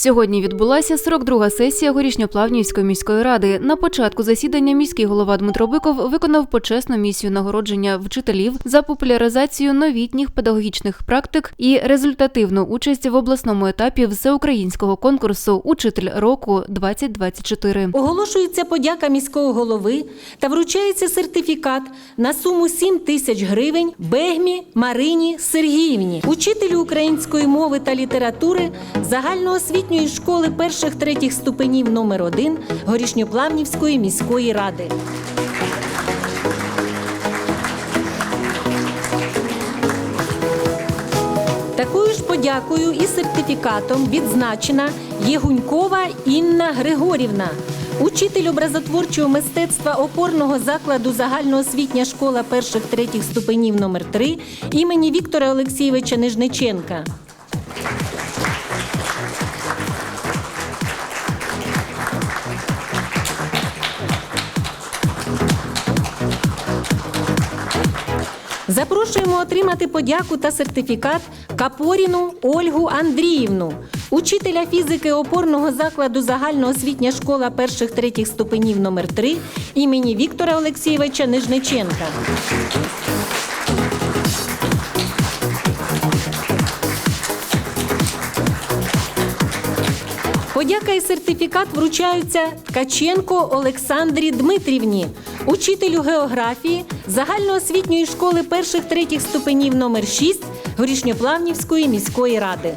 Сьогодні відбулася 42-га сесія Горішньоплавнівської міської ради. На початку засідання міський голова Дмитро Биков виконав почесну місію нагородження вчителів за популяризацію новітніх педагогічних практик і результативну участь в обласному етапі всеукраїнського конкурсу Учитель року 2024 Оголошується подяка міського голови та вручається сертифікат на суму 7 тисяч гривень Бегмі Марині Сергіївні, учителю української мови та літератури загальноосвітньої школи перших третіх ступенів номер 1 Горішньоплавнівської міської ради. Такою ж подякою і сертифікатом відзначена Єгунькова Інна Григорівна, учитель образотворчого мистецтва опорного закладу загальноосвітня школа перших третіх ступенів номер 3 імені Віктора Олексійовича Нижниченка. Запрошуємо отримати подяку та сертифікат Капоріну Ольгу Андріївну, учителя фізики опорного закладу загальноосвітня школа перших третіх ступенів номер 3 імені Віктора Олексійовича Нижниченка. Подяка і сертифікат вручаються Ткаченко Олександрі Дмитрівні, учителю географії загальноосвітньої школи перших третіх ступенів номер 6 Горішньоплавнівської міської ради.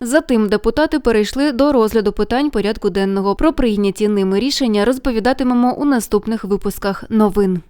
Затим депутати перейшли до розгляду питань порядку денного. Про прийняті ними рішення розповідатимемо у наступних випусках новин.